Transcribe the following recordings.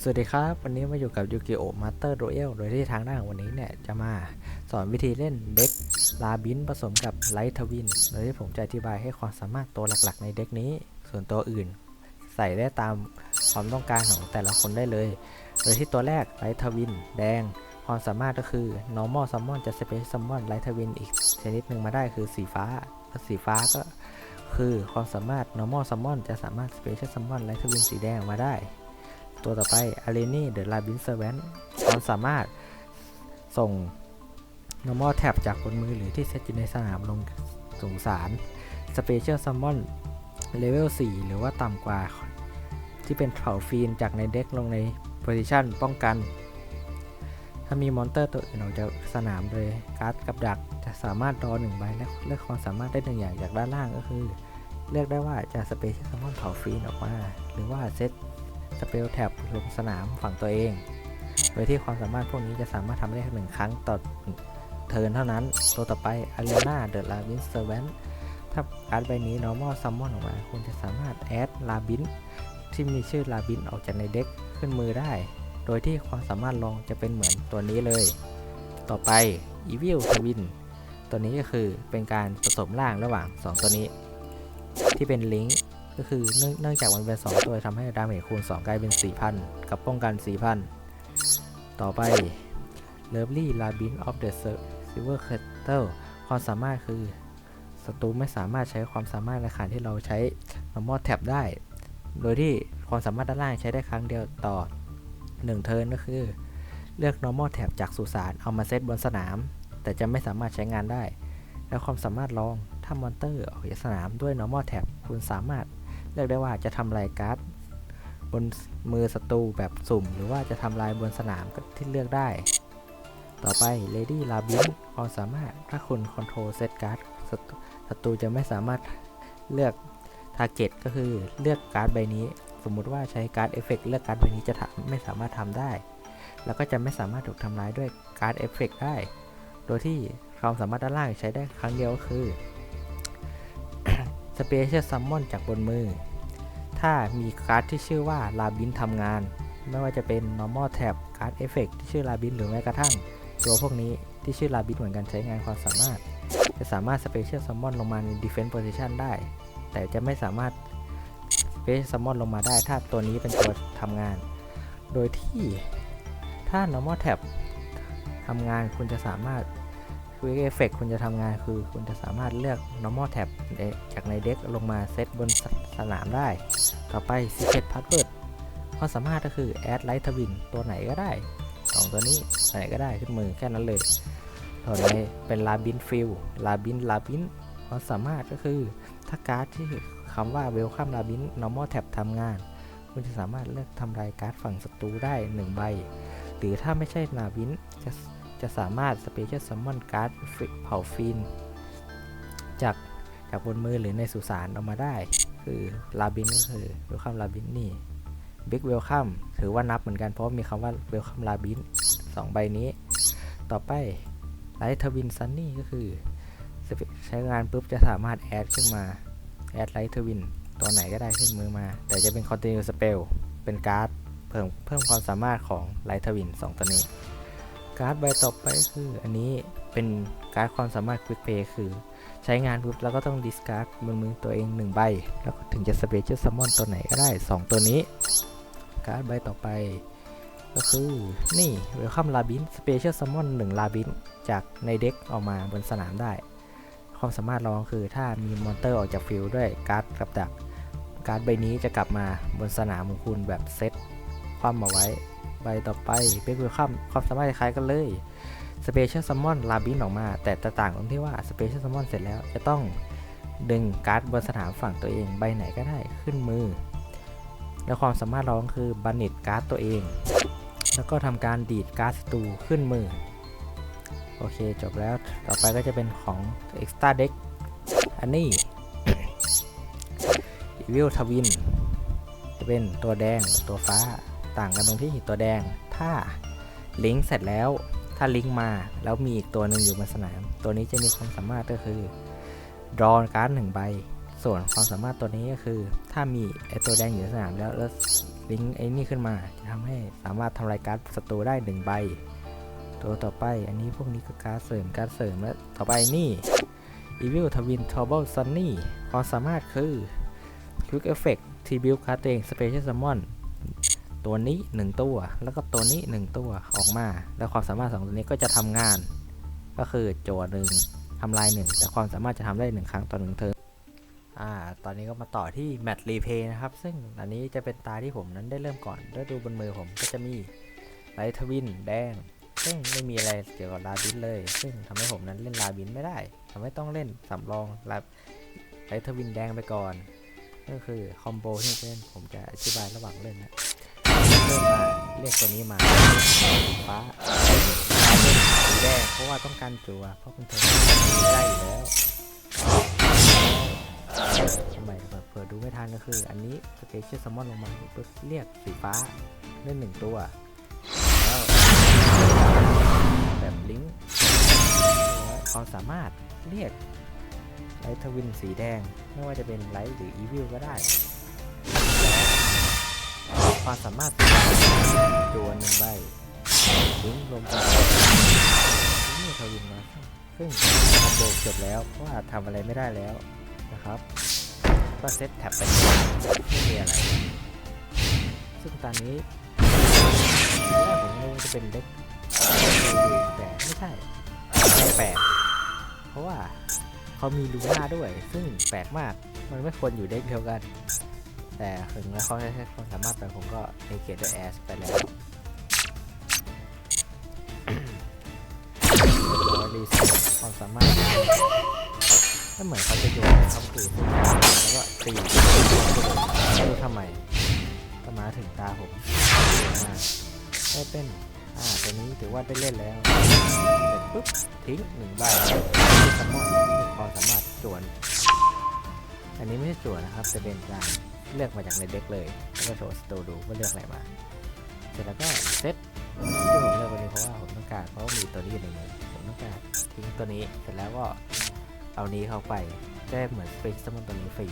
สวัสดีครับ วันนี้มาอยู่กับยูกิโอมาสเตอร์โรเอลโดยที่ทางหน้าของวันนี้เนี่ย จะมาสอนวิธีเล่นเด็กลาบินผสมกับไลท์ทวินโดยที่ผมจะอธิบายให้ความสามารถตัวหลักๆ ในเด็กนี้ ส่วนตัวอื่น ใส่ได้ตามความต้องการของแต่ละคนได้เลย โดยที่ตัวแรกไลท์ทวินแดง ความสามารถก็คือ normal summon จะ special summon ไลท์ทวินอีกชนิดหนึ่งมาได้คือสีฟ้าสีฟ้าก็คือความสามารถ normal summon จะสามารถ special summon ไลท์ทวินสีแดงมาได้ ตัวต่อไปอารีนี่เดอะลาบินเซอร์แวนควาสามารถส่ง normal tab จากบนมือหรือที่เซตอยู่ในสนามลงสูงสาร Special Summon Level 4 หรือว่าต่ำกว่า ที่เป็นเผาฟีนจากในเด็กลงใน Position ป้องกัน ถ้ามีมอนเตอร์ตัวอื่นออกจากสนามโดยการ์ดกับดักจะสามารถรอหนึ่งใบและเลือกความสามารถได้หนึ่งอย่างจากด้านล่างก็คือ เลือกได้ว่าจะ Special Summon เผาฟีนออกมา หรือว่าเซต สเปลแท็บลงสนามฝั่งตัวเอง โดยที่ความสามารถพวกนี้จะสามารถทำได้หนึ่งครั้งต่อเทิร์นเท่านั้น ตัวต่อไป a r e n a The Labin Servant ถ้าการ์ดใบนี้ normal summon ออกมา คุณจะสามารถ add Labin ที่มีชื่อ Labin ออกจากในเด็กขึ้นมือได้ โดยที่ความสามารถลองจะเป็นเหมือนตัวนี้เลย ต่อไป Evil Twin ตัวนี้ก็คือเป็นการผสมร่างระหว่าง 2 ตัวนี้ ที่เป็นลิงก์ ก็คือเนื่องจากมันเป็น 2 ตัวทำให้ดาเมจคูณ 2 กลายเป็น 4,000 กับป้องกัน 4,000 ต่อไป Lovely Labin of the Silver Kettle ความสามารถคือศัตรูไม่สามารถใช้ความสามารถในขณะที่เราใช้ normal tab ได้ โดยที่ความสามารถด้านล่างใช้ได้ครั้งเดียวต่อ 1 เทิร์นก็คือ เลือก normal tab จากสุสานเอามาเซตบนสนาม แต่จะไม่สามารถใช้งานได้ และความสามารถลองถ้ามอนเตอร์ออกจากสนามด้วย normal tab คุณสามารถ เลือกได้ว่าจะทำลายการ์ดบนมือศัตรูแบบสุ่ม หรือว่าจะทำลายบนสนามก็ที่เลือกได้ ต่อไป Lady l a b i n ความสามารถถ้าคุณคอนโทรลเซตการ์ดศัตรูจะไม่สามารถเลือก Target ก็คือเลือกการ์ดใบนี้ สมมุติว่าใช้การ์ดเอฟเฟกเลือกการ์ดใบนี้จะไม่สามารถทำได้ แล้วก็จะไม่สามารถถูกทำลายด้วยการ์ดเอฟเฟกได้ โดยที่ความสามารถด้านล่างใช้ได้ครั้งเดียวก็คือ Special Summon จากบนมือ ถ้ามีการ์ดที่ชื่อว่าลาบินทำงาน ไม่ว่าจะเป็น normal tab การ์ด effect ที่ชื่อลาบินหรือแม้กระทั่ง ตัวพวกนี้ที่ชื่อลาบินเหมือนกันใช้งานความสามารถ จะสามารถ Special Summon ลงมาใน defense position ได้ แต่จะไม่สามารถ Special Summon ลงมาได้ถ้าตัวนี้เป็นตัวทำงาน โดยที่ถ้า normal tab ทำงานคุณจะสามารถ Quick Effect คุณจะทำงานคือ คุณจะสามารถเลือก normal tab จากในเด็กลงมาเซตบนสสนามได้ ต่อไป Secret Password ความสามารถก็คือ Add Light Twin ตัวไหนก็ได้สองตัวนี้ตัวไหนก็ได้ขึ้นมือแค่นั้นเลยตัวนี้เป็น Labin Field Labin Labin ความสามารถก็คือ ถ้าการ์ดที่คำว่า Welcome Labin Normal Tab ทำงาน คุณจะสามารถเลือกทำลายการ์ดฝั่งศัตรูได้ 1 ใบ หรือถ้าไม่ใช่ Labin จะ จะสามารถ Special Summon การ์ดเผาฟีนจากจากบนมือหรือในสุสานออกมาได้ คือลาบินก็คือ Welcome ลาบินนี่ Big Welcome ถือว่านับเหมือนกันเพราะมีคำว่า Welcome ลาบินสองใบนี้ ต่อไป Light Twin Sunny ก็คือใช้งานปุ๊บจะสามารถแอดขึ้นมา แอด Light Twin ตัวไหนก็ได้ขึ้นมือมา แต่จะเป็น Continue Spell เป็นการ์ดเพิ่มเพิ่มความสามารถของ Light Twin 2ตัวนี้ การ์ดใบต่อไปคืออันนี้เป็นการ์ดความสามารถ Quick Pay คือใช้งานปุ๊บแล้วก็ต้องดิสการ์ดบนมือตัวเอง 1 ใบ แล้วถึงจะ Special Summon ตัวไหนก็ได้ 2 ตัวนี้ การ์ดใบต่อไป ก็คือนี่ Welcome Labin Special Summon 1 Labin จากในเด็กออกมาบนสนามได้ ความสามารถรองคือถ้ามีมอนเตอร์ออกจากฟิลด์ด้วยการ์ดกับดัก การ์ดใบนี้จะกลับมาบนสนามของคุณแบบเซต คว่ำมาไว้ ใบต่อไปเป็นเวลคัมความสามารถคล้ายกันเลย Special Summon ลาบินออกมา แต่ต่างตรงที่ว่า Special Summon เสร็จแล้วจะต้องดึงการ์ดบนสนามฝั่งตัวเองใบไหนก็ได้ขึ้นมือ และความสามารถรองคือบันนิตการ์ดตัวเอง แล้วก็ทำการดีดการ์ดศัตรูขึ้นมือ โอเคจบแล้วต่อไปก็จะเป็นของ Extra Deck อันนี้ Evil Twin จะเป็นตัวแดงตัวฟ้า ต่างกันตรงที่ตัวแดง ถ้าลิงก์เสร็จแล้ว ถ้าลิงก์มาแล้วมีอีกตัวหนึ่งอยู่บนสนาม ตัวนี้จะมีความสามารถก็คือดรอการ์ดหนึ่งใบ ส่วนความสามารถตัวนี้ก็คือ ถ้ามีไอตัวแดงอยู่สนามแล้วแล้วลิงก์ไอ้นี่ขึ้นมา จะทำให้สามารถทำลายการ์ดศัตรูได้หนึ่งใบ ตัวต่อไปอันนี้พวกนี้ก็การ์ดเสริมการ์ดเสริมและต่อไปนี่ Evil Twin Trouble Sunny ความสามารถคือ Quick Effect t b u i l d คาร์เอง Special Summon ตัวนี้ 1 ตัว แล้วก็ตัวนี้ 1 ตัวออกมา แล้วความสามารถสองตัวนี้ก็จะทำงาน ก็คือโจทย์หนึ่งทำลายหนึ่งแต่ความสามารถจะทำได้หนึ่งครั้งต่อหนึ่งเทิร์นอ่า ตอนนี้ก็มาต่อที่แมตช์รีเพย์นะครับ ซึ่งอันนี้จะเป็นตาที่ผมนั้นได้เริ่มก่อนแล้วดูบนมือผมก็จะมีไลท์ทวินแดง ซึ่งไม่มีอะไรเกี่ยวกับลาบินเลย ซึ่งทำให้ผมนั้นเล่นลาบินไม่ได้ทำให้ต้องเล่นสำรองลาไลท์ทวินแดงไปก่อนก็คือคอมโบที่เล่นผมจะอธิบายระหว่างเล่นนะ เริ่มมาเรียกตัวนี้มาสีฟ้าสีแดงเพราะว่าต้องการจัวเพราะคุณเธอได้อยู่แล้วทำไมเผื่อดูไม่ทันก็คือ อันนี้สเปเชียลซัมอนลงมาปุ๊บเรียกสีฟ้าเล่นหนึ่งตัวแล้วแบบลิงก์ความสามารถเรียกไลท์ทวินสีแดง ไม่ว่าจะเป็นไลท์หรืออีวิลก็ได้ ความสามารถ จวหนึ่งใบลิงก์รวมกันนี่ทวินมา ซึ่งคอมโบจบแล้วเพราะว่าทำอะไรไม่ได้แล้วนะครับก็เซตแท็บไปไม่มีอะไร ซึ่งตอนนี้แรกผมนึกว่าจะเป็นเด็กแต่ไม่ใช่แปลกเพราะว่าเขามีลูน่าด้วย ซึ่งแปลกมาก มันไม่ควรอยู่เด็กเดียวกัน แต่ถึงแล้วเขาใช้ความสามารถไปผมก็เอเกตด้วยแอสไปแล้วรีเซ็ตความสามารถก็เหมือนเขาจะโยนให้เขาคืนแล้วก็ตีไม่รู้ทำไมก็มาถึงตาผมได้เป็นอ่าตัวนี้ถือว่าได้เล่นแล้วเสร็จปุ๊บทิ้งหนึ่งใบที่สมอนความสามารถจวน อันนี้ไม่ใช่จวนนะครับจะเป็นการ เลือกมาจากในเด็กเลยก็โชว์สโตดูว่าเลือกอะไรมา เสร็จแล้วก็เซตที่ผมเลือกวันนี้เพราะว่าผมต้องการเพราะมีตัวนี้อยู่ในมือผมต้องการทิ้งตัวนี้เสร็จแล้วก็เอานี้เข้าไปได้เหมือนเป็นสมอนตัวนี้ฟรี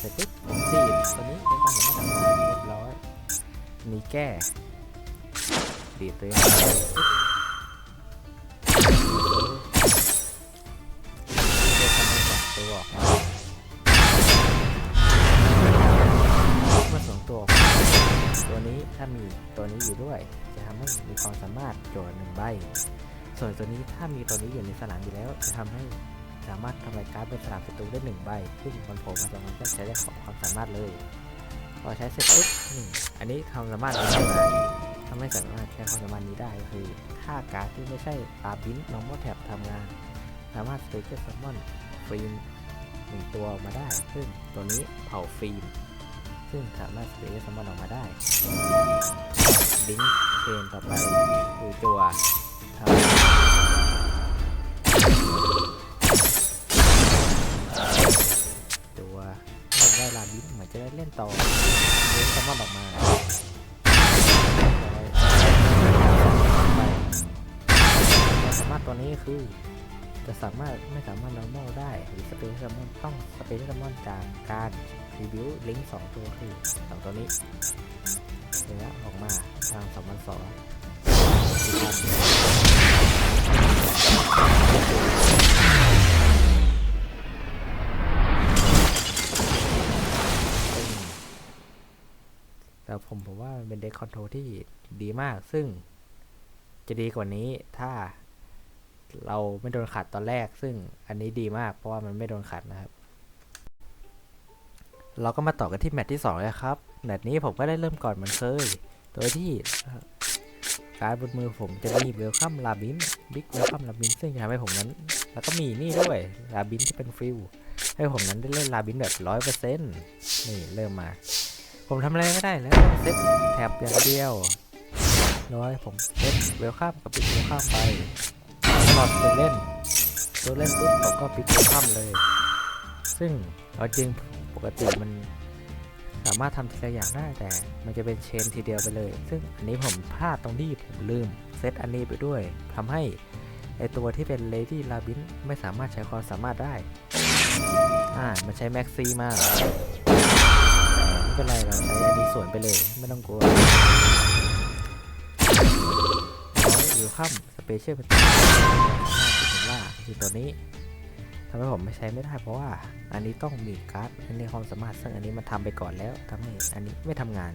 เสร็จปุ๊บผมตีบตัวนี้เป็นความสามารถทำงานเรียบร้อยนี้แก้ดีตัวเส่วนตัวนี้ถ้ามีตัวนี้อยู่ในสนามอยู่แล้ว จะทำให้สามารถทำลายการ์ดเป็นสนามศัตรูได้หนึ่งใบซึ่งมันโผล่มาจากมันก็ใช้ได้ของความสามารถเลย พอใช้เสร็จปุ๊บอันนี้ความสามารถอะไรมาทำให้สามารถใช้ความสามารถนี้ได้ก็คือถ้าการ์ดที่ไม่ใช่ตาบินน้องมอแท็บทำงาน สามารถสเปเชียลซัมมอนฟิล์มหนึ่งตัวออกมาได้ ซึ่งตัวนี้เผาฟิล์มซึ่งสามารถสเปเชียลซัมมอนออกมาได้ลิงเชนต่อไปคือจัว ทำจัวเมื่อได้ลาบินเหมือนจะได้เล่นต่อเล่นซัมมอนออกมาความสามารถตัวนี้คือจะสามารถไม่สามารถ normal ได้หรือ special summon ต้อง special summon จากการ review link 2ตัวคือสองตัวนี้เดี๋ยวออกมาทาง2 0 2 แต่ผมผมว่ามันเป็นเด็กคอนโทรที่ดีมากซึ่งจะดีกว่านี้ถ้าเราไม่โดนขัดตอนแรก ซึ่งอันนี้ดีมาก เพราะว่ามันไม่โดนขัดนะครับ เราก็มาต่อกันที่แมตช์ที่2เลยครับแมตช์นี้ผมก็ได้เริ่มก่อนเหมือนเคย โดยที่ การดบนมือผมจะมีเวลคัมลาบินบิ๊กเวลคัมลาบินซึ่งจะทำให้ผมนั้น แล้วก็มีนี่ด้วยลาบินที่เป็นฟิลให้ผมนั้นได้เล่นลาบินแบบร้อยเปอร์เซ็นต์นี่เริ่มมา ผมทำอะไรไม่ได้แล้วเซตแท็บอย่างเดียวน้อยผมเล่นเวลข้ามกับปิดเวลข้ามไปตลอดตัวเล่นตัวเล่นปุ๊บผมก็ปิดเวลข้ามเลย ซึ่งเอาจริงปกติมัน สามารถทำทีละอย่างได้แต่ มันจะเป็นเชนทีเดียวไปเลย ซึ่งอันนี้ผมพลาดตรงที่ผมลืมเซตอันนี้ไปด้วยทำให้ไอตัวที่เป็นเลดี้ลาบินไม่สามารถใช้ความสามารถได้ อ่า มันใช้แม็กซีมาแต่ไม่เป็นไรเราใช้อันนี้ส่วนไปเลย ไม่ต้องกลัวอยวิวคัมสเปเชียลเป็นที่ผมล่าคือตัวนี้ ทำให้ผมไม่ใช้ไม่ได้เพราะว่า อันนี้ต้องมีการ์ดอันความสามารถซึ่งอันนี้มันทำไปก่อนแล้วทำให้อันนี้ไม่ทำงาน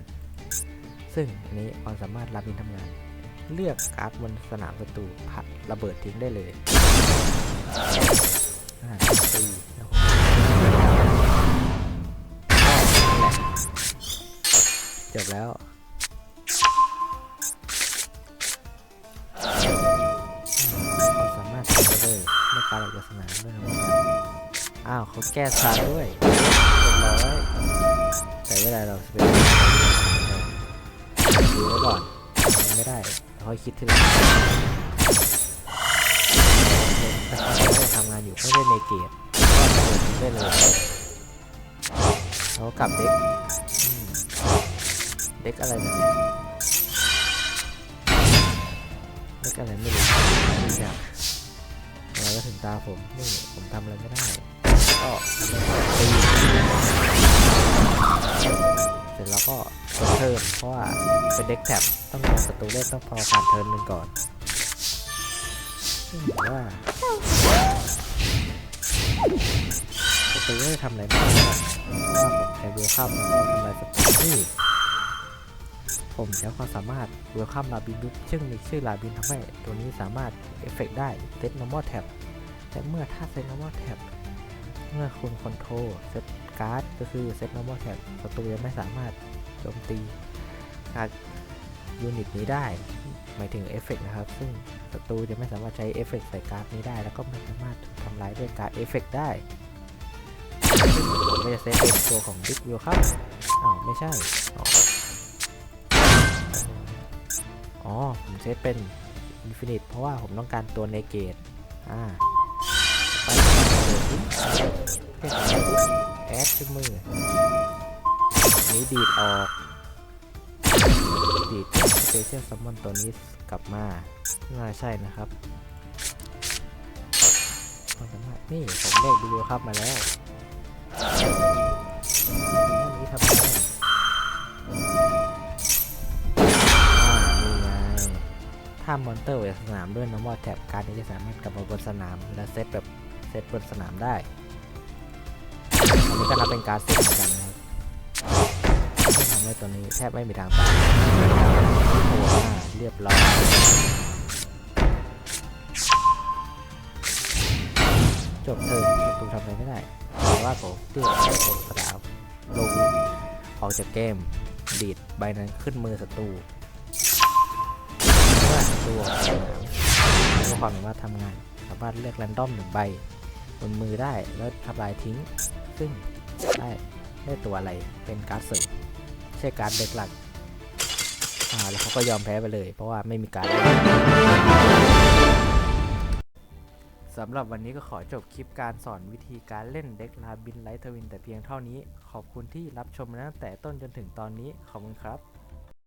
ซึ่งอันนี้ความสามารถลาบินทำงาน เลือกการ์ดบนสนามศัตรูผัดระเบิดทิ้งได้เลยจบแล้วารออกจากสนามด้วยนะครับอ้าวเขาแก้ซาด้วยเรียบร้อยแต่ไม่ได้เราจะเป็นดูไว้ก่อนยังไม่ได้ค่อยคิดทีหลังแต่ตอนนี้ยังทำงานอยู่ไม่ได้ในเกมก็เปิดได้เลยแล้วกลับเด็กเด็กอะไรแบบนี้เด็กอะไรไม่รู้ไม่อยาก แล้วก็ถึงตาผมนี่ผมทำอะไรไม่ได้ก็ตีเสร็จแล้วก็กดเทิร์นเพราะว่าเป็นเด็กแท็บต้องรอศัตรูเล่นต้องพอผ่านเทิร์นหนึ่งก่อนว่าศัตรูไม่ได้ทำอะไรไม่ได้หรอกเพราะว่าผมใช้เวลคัมแล้วก็ทำลายศัตรูนี่ ผมใช้ความสามารถเวลคัมลาบินซึ่งมีชื่อลาบินทำให้ตัวนี้สามารถเอฟเฟกได้เซต normal tab แต่เมื่อถ้าเซต normal tab เมื่อคุณคอนโทรลเซตการ์ดก็คือเซต normal tab ศัตรูยังไม่สามารถโจมตีการยูนิตนี้ได้ หมายถึงเอฟเฟกนะครับ ซึ่งศัตรูจะไม่สามารถใช้เอฟเฟกใส่การ์ดนี้ได้ แล้วก็ไม่สามารถทำลายด้วยการ์ดเอฟเฟกได้ผมก็จะเซตเป็นตัวของบิ๊กวิลคัมอ้าวไม่ใช่ อ๋อ ผมเซตเป็นอินฟินิตเพราะว่าผมต้องการตัวในเกตอ่าไปเปิดชื่อแอดขึ้มือนี้ดีดออก ดีดสเปเชียลซัมมอนตัวนี้กลับมาน่าใช่นะครับความสามารถนี่ผมเลขดูครับมาแล้วนนี้ทำได้ ถ้ามอนเตอร์ออกจากสนามด้วย normal tab การนี้จะสามารถกลับมาบนสนาม และเซตแบบเซตบนสนามได้ อันนี้ก็นับเป็นการเซตเหมือนกันนะครับทำให้ตัวนี้แทบไม่มีทางตายโอ้โหเรียบร้อยจบเทิร์นประตูทำอะไรไม่ได้แต่ว่าผมเตี้ยลงสนามลงออกจากเกม ดีดใบนั้นขึ้นมือศัตรู ตรูออกจากสนามแล้วความสามารถทำงาน สามารถเลือกแรนดอมหนึ่งใบบนมือได้แล้วทำลายทิ้ง ซึ่งได้ได้ตัวอะไรเป็นการ์ดเสริมใช่การ์ดเด็กหลักอ่าแล้วเขาก็ยอมแพ้ไปเลย เพราะว่าไม่มีการ์ดสำหรับวันนี้ก็ขอจบคลิปการสอนวิธีการเล่นเด็กลาบินไลท์ทวินแต่เพียงเท่านี้ ขอบคุณที่รับชมมาตั้งแต่ต้นจนถึงตอนนี้ ขอบคุณครับ